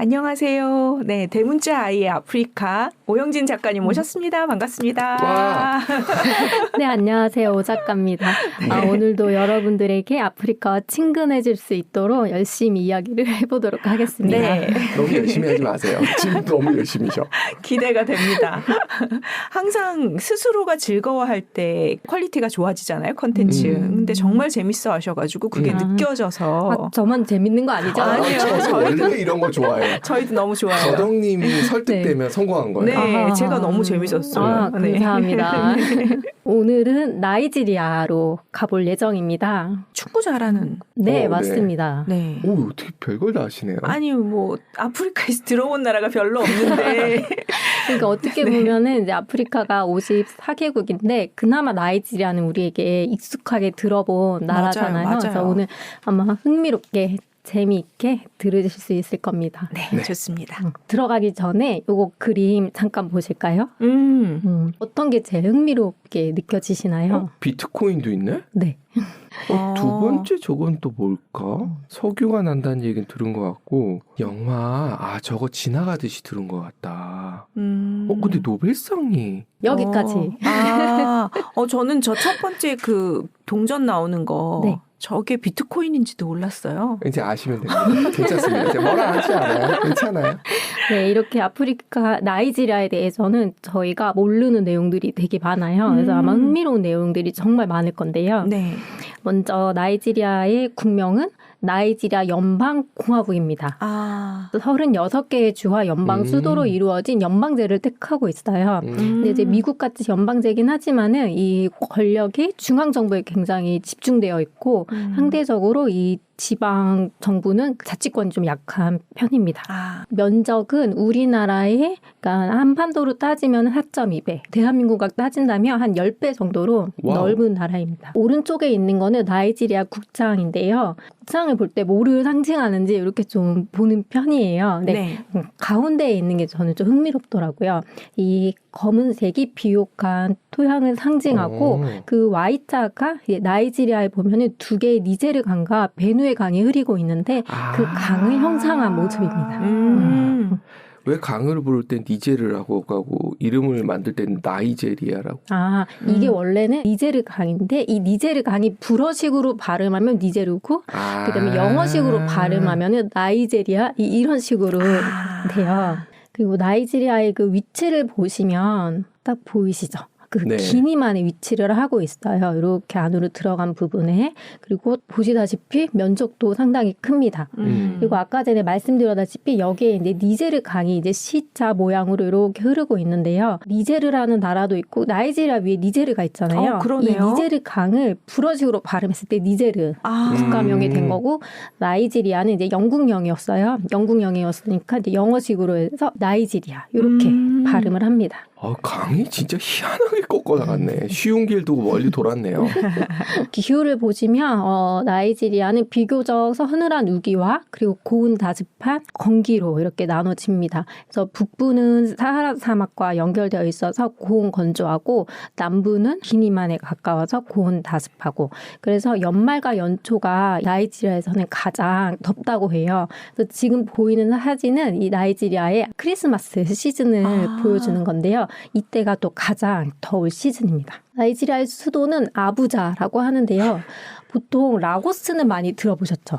안녕하세요. 네, 대문자 아이의 아프리카 오영진 작가님 모셨습니다. 반갑습니다. 와. 네, 안녕하세요. 오 작가입니다. 아, 오늘도 여러분들에게 아프리카와 친근해질 수 있도록 열심히 이야기를 해보도록 하겠습니다. 네, 너무 열심히 하지 마세요. 지금 너무 열심히셔. 기대가 됩니다. 항상 스스로가 즐거워할 때 퀄리티가 좋아지잖아요, 컨텐츠. 음. 근데 정말 재밌어 하셔가지고 그게 음. 느껴져서 아, 저만 재밌는 거 아니죠? 아니에요. 저 저희도- 원래 이런 거 좋아해요. 저희도 너무 좋아요. 저덕님이 설득되면 성공한 거예요. 네, 아하. 제가 너무 재밌었어요. 아, 네. 감사합니다. 오늘은 나이지리아로 가볼 예정입니다. 축구 잘하는. 네, 어, 네. 맞습니다. 네. 오, 어떻게 별걸 다 아시네요. 아니 뭐 아프리카에서 들어본 나라가 별로 없는데 그러니까 어떻게 네. 보면은 이제 아프리카가 54개국인데 그나마 나이지리아는 우리에게 익숙하게 들어본 맞아요, 나라잖아요. 맞아요. 그래서 오늘 아마 흥미롭게 재미있게 들으실 수 있을 겁니다. 네, 네. 좋습니다. 음, 들어가기 전에 요거 그림 잠깐 보실까요? 음. 음, 어떤 게 제일 흥미롭게 느껴지시나요? 어? 비트코인도 있네? 네. 어. 두 번째 저건 또 뭘까? 석유가 난다는 얘기는 들은 것 같고 영화 아 저거 지나가듯이 들은 것 같다. 음. 어 근데 노벨상이 여기까지. 어. 아, 어 저는 저 첫 번째 그 동전 나오는 거 네. 저게 비트코인인지도 몰랐어요. 이제 아시면 됩니다. 괜찮습니다. 이제 뭐라 하지 않아요. 괜찮아요. 네, 이렇게 아프리카 나이지리아에 대해서는 저희가 모르는 내용들이 되게 많아요. 그래서 음. 아마 흥미로운 내용들이 정말 많을 건데요. 네. 먼저 나이지리아의 국명은 나이지리아 연방공화국입니다. 아. 36개의 주와 연방 음. 수도로 이루어진 연방제를 택하고 있어요. 음. 근데 이제 미국 같이 연방제긴 하지만은 이 권력이 중앙 정부에 굉장히 집중되어 있고 음. 상대적으로 이 지방 정부는 자치권이 좀 약한 편입니다. 아. 면적은 우리나라의 그러니까 한반도로 따지면 4.2배, 대한민국과 따진다면 한 10배 정도로 와우. 넓은 나라입니다. 오른쪽에 있는 거는 나이지리아 국장인데요. 국장 을 볼 때 뭐를 상징하는지 이렇게 좀 보는 편이에요. 네. 네. 음, 가운데에 있는 게 저는 좀 흥미롭더라고요. 이 검은색이 비옥한 토양을 상징하고 어. 그 Y자가 이 나이지리아에 보면은 두 개의 니제르 강과 베누에 강이 흐리고 있는데 아. 그 강을 형상한 모습입니다. 음. 왜 강을 부를 땐 니제르라고 하고 이름을 만들 땐 나이제리아라고. 아, 이게 음. 원래는 니제르 강인데 이 니제르 강이 불어식으로 발음하면 니제르고 아. 그다음에 영어식으로 발음하면은 나이제리아 이- 이런 식으로 아. 돼요. 그리고 나이지리아의 그 위치를 보시면 딱 보이시죠? 그 네. 기니만의 위치를 하고 있어요. 이렇게 안으로 들어간 부분에 그리고 보시다시피 면적도 상당히 큽니다. 음. 그리고 아까 전에 말씀드렸다시피 여기에 이제 니제르 강이 이제 C자 모양으로 이렇게 흐르고 있는데요. 니제르라는 나라도 있고 나이지리아 위에 니제르가 있잖아요. 어, 그러네요. 이 니제르 강을 불어식으로 발음했을 때 니제르 아. 음. 국가명이 된 거고 나이지리아는 이제 영국령이었어요. 영국령이었으니까 이제 영어식으로 해서 나이지리아 이렇게 음. 발음을 합니다. 아, 강이 진짜 희한하게 꺾어 나갔네. 쉬운 길 두고 멀리 돌았네요. 기후를 보시면 어, 나이지리아는 비교적 서늘한 우기와 그리고 고온 다습한 건기로 이렇게 나눠집니다. 그래서 북부는 사하라 사막과 연결되어 있어서 고온 건조하고 남부는 기니만에 가까워서 고온 다습하고 그래서 연말과 연초가 나이지리아에서는 가장 덥다고 해요. 그래서 지금 보이는 사진은 이 나이지리아의 크리스마스 시즌을 아. 보여주는 건데요. 이때가 또 가장 더울 시즌입니다. 나이지리아의 수도는 아부자라고 하는데요. 보통 라고스는 많이 들어보셨죠?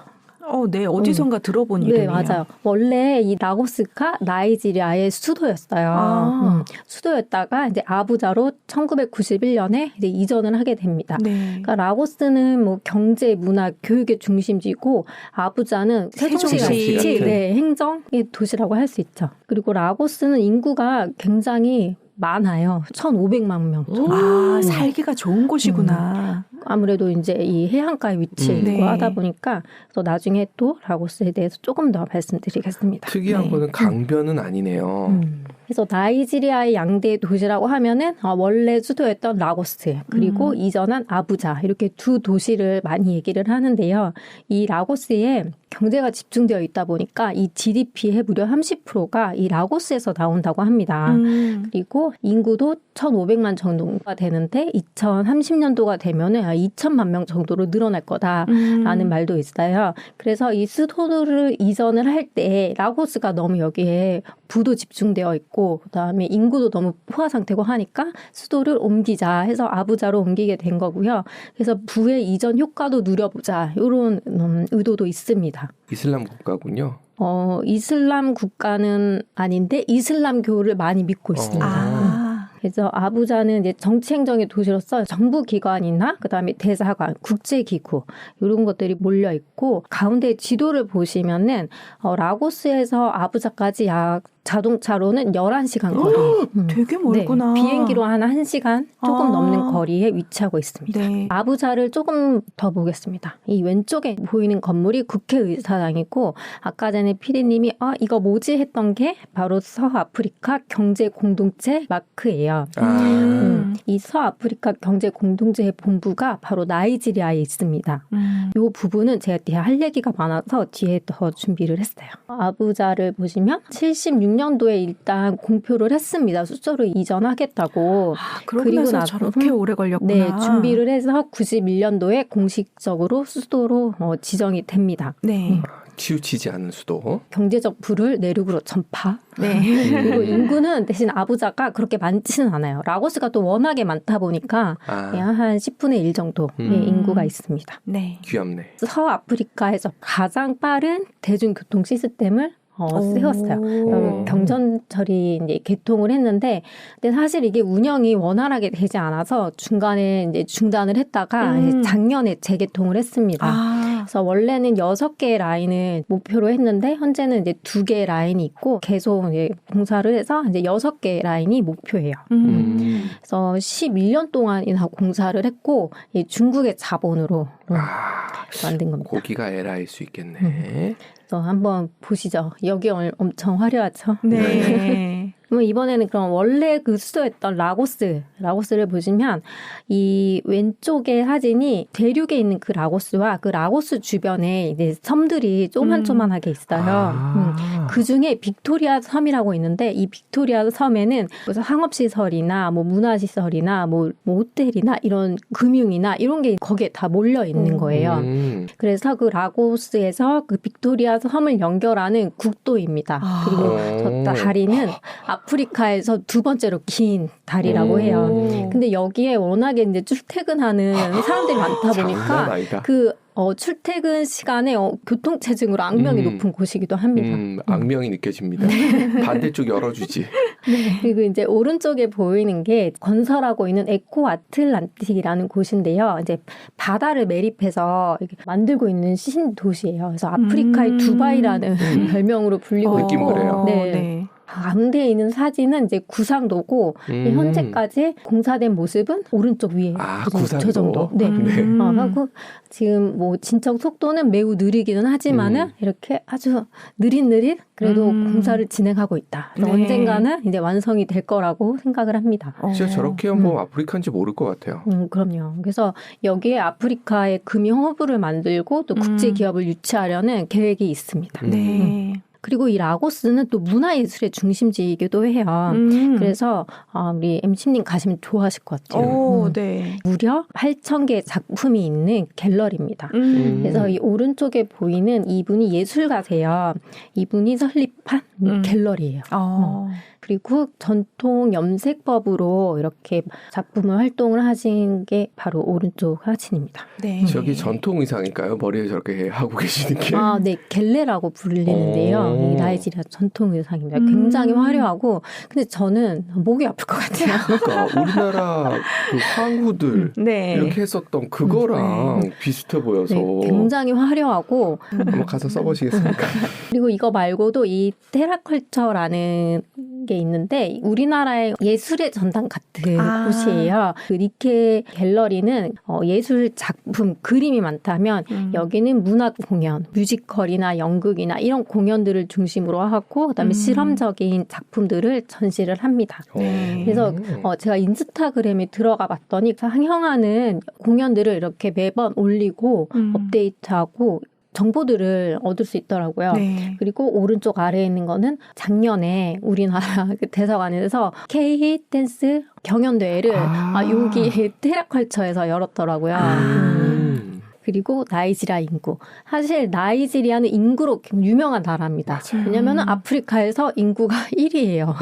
어, 네. 어디선가 들어본 네, 이름이에요. 맞아요. 원래 이 라고스가 나이지리아의 수도였어요. 아. 음, 수도였다가 이제 아부자로 1991년에 이제 이전을 하게 됩니다. 네. 그러니까 라고스는 뭐 경제, 문화, 교육의 중심지고 아부자는 세종시 세종시 같은. 네, 행정의 도시라고 할 수 있죠. 그리고 라고스는 인구가 굉장히 많아요. 1,500만 명 정도. 아, 살기가 좋은 곳이구나. 아무래도 이제 이 해안가에 위치해 음. 있고 네. 하다 보니까 그래서 나중에 또 라고스에 대해서 조금 더 말씀드리겠습니다. 특이한 네. 거는 강변은 아니네요. 음. 그래서 나이지리아의 양대 도시라고 하면은 어, 원래 수도였던 라고스 그리고 음. 이전한 아부자 이렇게 두 도시를 많이 얘기를 하는데요. 이 라고스에 경제가 집중되어 있다 보니까 이 GDP의 무려 30%가 이 라고스에서 나온다고 합니다. 음. 그리고 인구도 1,500만 정도가 되는데 2030년도가 되면은 2천만 명 정도로 늘어날 거다라는 음. 말도 있어요. 그래서 이 수도를 이전을 할 때 라고스가 너무 여기에 부도 집중되어 있고 그다음에 인구도 너무 포화 상태고 하니까 수도를 옮기자 해서 아부자로 옮기게 된 거고요. 그래서 부의 이전 효과도 누려보자 이런 음, 의도도 있습니다. 이슬람 국가군요. 어, 이슬람 국가는 아닌데 이슬람교를 많이 믿고 있습니다. 아. 그래서 아부자는 이제 정치행정의 도시로서 정부 기관이나 그다음에 대사관, 국제기구 이런 것들이 몰려 있고 가운데 지도를 보시면은 어, 라고스에서 아부자까지 약 자동차로는 11시간 거리. 음. 되게 멀구나. 네, 비행기로 한 1시간 조금 아. 넘는 거리에 위치하고 있습니다. 네. 아부자를 조금 더 보겠습니다. 이 왼쪽에 보이는 건물이 국회의사당이고 아까 전에 피디님이 아 이거 뭐지 했던 게 바로 서아프리카 경제 공동체 마크예요. 아, 음, 이 서아프리카 경제 공동체의 본부가 바로 나이지리아에 있습니다. 음. 이 부분은 제가 뒤에 할 얘기가 많아서 뒤에 더 준비를 했어요. 아부자를 보시면 76년 도에 일단 공표를 했습니다. 수조로 이전하겠다고. 아, 그러고 그리고 나서 나서 저렇게 오래 걸렸구나. 네, 준비를 해서 91년도에 공식적으로 수도로 어, 지정이 됩니다. 네. 치우치지 않은 수도. 경제적 부를 내륙으로 전파. 네. 그리고 인구는 대신 아부자가 그렇게 많지는 않아요. 라고스가 또 워낙에 많다 보니까 아, 그냥 한 10분의 1 정도의 음. 인구가 있습니다. 네. 귀엽네. 서아프리카에서 가장 빠른 대중교통 시스템을 어, 오. 세웠어요. 오. 어, 경전철이 이제 개통을 했는데, 근데 사실 이게 운영이 원활하게 되지 않아서 중간에 이제 중단을 했다가 음. 작년에 재개통을 했습니다. 아. 그래서 원래는 여섯 개의 라인을 목표로 했는데 현재는 이제 두 개의 라인이 있고 계속 이제 공사를 해서 이제 여섯 개의 라인이 목표예요. 음. 음. 그래서 11년 동안이나 공사를 했고 이 중국의 자본으로 음, 아, 만든 겁니다. 고기가 에라일 수 있겠네. 음. 그래서 한번 보시죠. 여기 얼- 엄청 화려하죠. 네. 그럼 이번에는 그럼 원래 그 수도였던 라고스, 라고스를 보시면 이 왼쪽의 사진이 대륙에 있는 그 라고스와 그 라고스 주변에 이제 섬들이 쪼만쪼만하게 있어요. 음. 아. 그 중에 빅토리아 섬이라고 있는데 이 빅토리아 섬에는 그래서 상업시설이나 뭐 문화시설이나 뭐, 뭐 호텔이나 이런 금융이나 이런 게 거기에 다 몰려 있는 음. 거예요. 음. 그래서 그 라고스에서 그 빅토리아 섬을 연결하는 국도입니다. 아. 그리고 오. 저 다리는 아프리카에서 두 번째로 긴 다리라고 오. 해요. 오. 근데 여기에 워낙에 이제 출퇴근하는 사람들이 많다 보니까. 그 어, 출퇴근 시간에 어, 교통체증으로 악명이 음. 높은 곳이기도 합니다. 음, 악명이 느껴집니다. 반대쪽 열어주지. 그리고 이제 오른쪽에 보이는 게 건설하고 있는 에코 아틀란틱이라는 곳인데요. 이제 바다를 매립해서 이렇게 만들고 있는 신도시예요. 그래서 아프리카의 음. 두바이라는 음. 별명으로 불리고 느낌 있고, 그래요. 네. 네. 가운데 있는 사진은 이제 구상도고 음. 현재까지 공사된 모습은 오른쪽 위에 아? 저 정도. 네. 네. 음. 어, 하고 지금 뭐 진척 속도는 매우 느리기는 하지만은 음. 이렇게 아주 느릿느릿 그래도 음. 공사를 진행하고 있다. 그래서 네. 언젠가는 이제 완성이 될 거라고 생각을 합니다. 어. 진짜 저렇게 하면 아프리카인지 모를 것 같아요. 음, 그럼요. 그래서 여기에 아프리카의 금융 허브를 만들고 또 국제 음. 기업을 유치하려는 계획이 있습니다. 음. 네. 그리고 이 라고스는 또 문화예술의 중심지이기도 해요. 음. 그래서 아, 우리 MC님 가시면 좋아하실 것 같아요. 오, 음. 네. 무려 8,000개 작품이 있는 갤러리입니다. 음. 그래서 이 오른쪽에 보이는 이분이 예술가세요. 이분이 설립한 음. 갤러리예요. 어. 그리고 전통 염색법으로 이렇게 작품을 활동을 하신 게 바로 오른쪽 사진입니다. 네. 저기 전통 의상일까요? 머리에 저렇게 하고 계시는 게. 아, 네, 갤레라고 불리는데요. 오. 이 나이지리아 전통 의상입니다. 음. 굉장히 화려하고, 근데 저는 목이 아플 것 같아요. 그러니까 우리나라 그 황후들 네. 이렇게 했었던 그거랑 비슷해 보여서 네, 굉장히 화려하고, 한번 가서 써보시겠습니까? 그리고 이거 말고도 이 테라컬처라는 게 있는데 우리나라의 예술의 전당 같은 아. 곳이에요. 그 니케 갤러리는 어, 예술 작품 그림이 많다면 음. 여기는 문화 공연, 뮤지컬이나 연극이나 이런 공연들을 중심으로 하고 그다음에 음. 실험적인 작품들을 전시를 합니다. 네. 그래서 어, 제가 인스타그램에 들어가 봤더니 상영하는 공연들을 이렇게 매번 올리고 음. 업데이트하고 정보들을 얻을 수 있더라고요. 네. 그리고 오른쪽 아래에 있는 거는 작년에 우리나라 그 대사관에서 K 댄스 경연대회를 아. 아, 여기 테라컬처에서 열었더라고요. 음. 그리고 나이지리아 인구. 사실 나이지리아는 인구로 유명한 나라입니다. 왜냐하면 음. 아프리카에서 인구가 1위예요.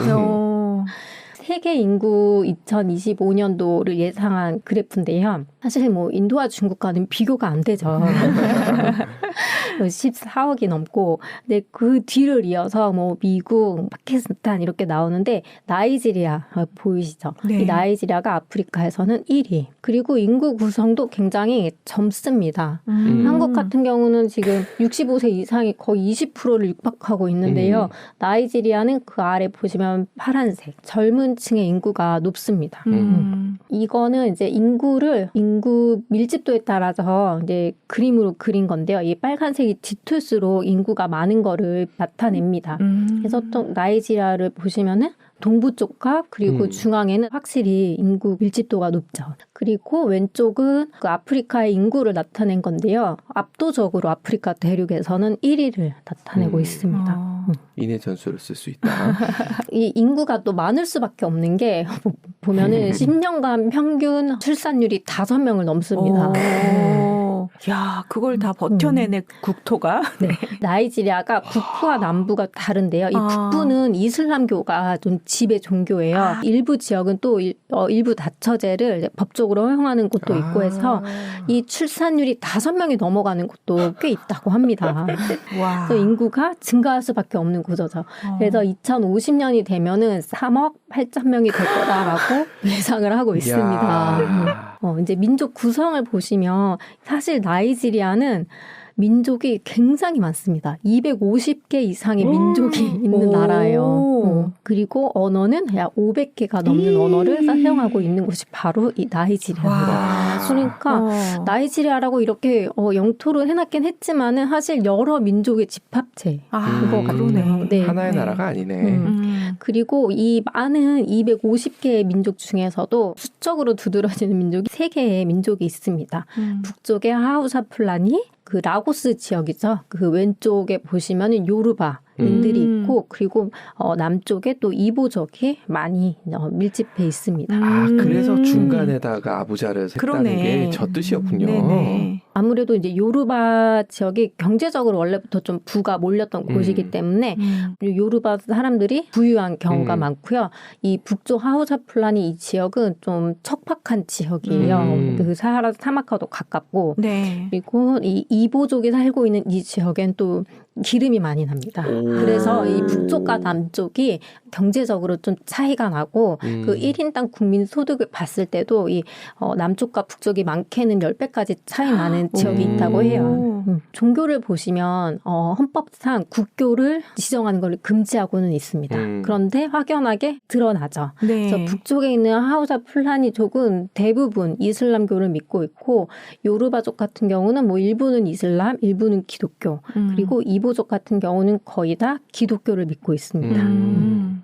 어. 세계 인구 2025년도를 예상한 그래프인데요. 사실 뭐 인도와 중국과는 비교가 안 되죠. 14억이 넘고, 근데 그 뒤를 이어서 뭐 미국, 파키스탄 이렇게 나오는데 나이지리아 어, 보이시죠? 네. 이 나이지리아가 아프리카에서는 1위. 그리고 인구 구성도 굉장히 젊습니다. 음. 한국 같은 경우는 지금 65세 이상이 거의 20%를 육박하고 있는데요. 음. 나이지리아는 그 아래 보시면 파란색 젊은 층의 인구가 높습니다. 음. 이거는 이제 인구를 인구 밀집도에 따라서 이제 그림으로 그린 건데요. 이 빨간색이 짙을수록 인구가 많은 거를 나타냅니다. 음. 그래서 또 나이지리아를 보시면은 동부 쪽과 그리고 음. 중앙에는 확실히 인구 밀집도가 높죠. 그리고 왼쪽은 그 아프리카의 인구를 나타낸 건데요. 압도적으로 아프리카 대륙에서는 1위를 나타내고 음. 있습니다. 어. 인의 전술을 쓸 수 있다. 이 인구가 또 많을 수밖에 없는 게 보면은 10년간 평균 출산율이 5명을 넘습니다. 오. 야, 그걸 다 버텨내네 국토가. 네. 나이지리아가 북부와 남부가 다른데요. 이 아. 북부는 이슬람교가 좀 지배 종교예요. 아. 일부 지역은 또 일, 어, 일부 다처제를 법적으로 허용하는 곳도 있고 해서 아. 이 출산율이 다섯 명이 넘어가는 곳도 꽤 있다고 합니다. 와. 그래서 인구가 증가할 수밖에 없는 구조죠. 그래서 2050년이 되면은 3억 8천 명이 될 거다라고 예상을 하고 있습니다. 야. 어, 이제 민족 구성을 보시면 사실 나이지리아는 민족이 굉장히 많습니다. 250개 이상의 음. 민족이 있는 오. 나라예요. 어, 그리고 언어는 약 500개가 넘는 음. 언어를 사용하고 있는 곳이 바로 이 나이지리아입니다. 와. 그러니까 어. 나이지리아라고 이렇게 어, 영토를 해놨긴 했지만은 사실 여러 민족의 집합체. 아, 그거 그러네. 네. 하나의 네. 나라가 아니네. 음. 음. 그리고 이 많은 250개의 민족 중에서도 수적으로 두드러지는 민족이 3개의 민족이 있습니다. 음. 북쪽에 하우사 플라니, 그 라고스 지역이죠. 그 왼쪽에 보시면은 요르바 인들이 음. 있고 그리고 어, 남쪽에 또 이보족이 많이 어, 밀집해 있습니다. 아, 음. 그래서 중간에다가 아부자를 했다는. 게 저 뜻이었군요. 네네. 아무래도 이제 요르바 지역이 경제적으로 원래부터 좀 부가 몰렸던 음. 곳이기 때문에 음. 요르바 사람들이 부유한 경우가 음. 많고요. 이 북쪽 하우사 플라니 이 지역은 좀 척박한 지역이에요. 음. 그 사하라 사막과도 가깝고 네. 그리고 이 이보족이 살고 있는 이 지역엔 또 기름이 많이 납니다. 오. 그래서 이 북쪽과 남쪽이 경제적으로 좀 차이가 나고 음. 그 1인당 국민 소득을 봤을 때도 이 어, 남쪽과 북쪽이 많게는 10배까지 차이 나는 지역이 음. 있다고 해요. 오. 음, 종교를 보시면 어, 헌법상 국교를 지정하는 걸 금지하고는 있습니다. 음. 그런데 확연하게 드러나죠. 네. 그래서 북쪽에 있는 하우사 플라니족은 대부분 이슬람교를 믿고 있고 요르바족 같은 경우는 뭐 일부는 이슬람, 일부는 기독교, 음. 그리고 이보족 같은 경우는 거의 다 기독교를 믿고 있습니다. 음.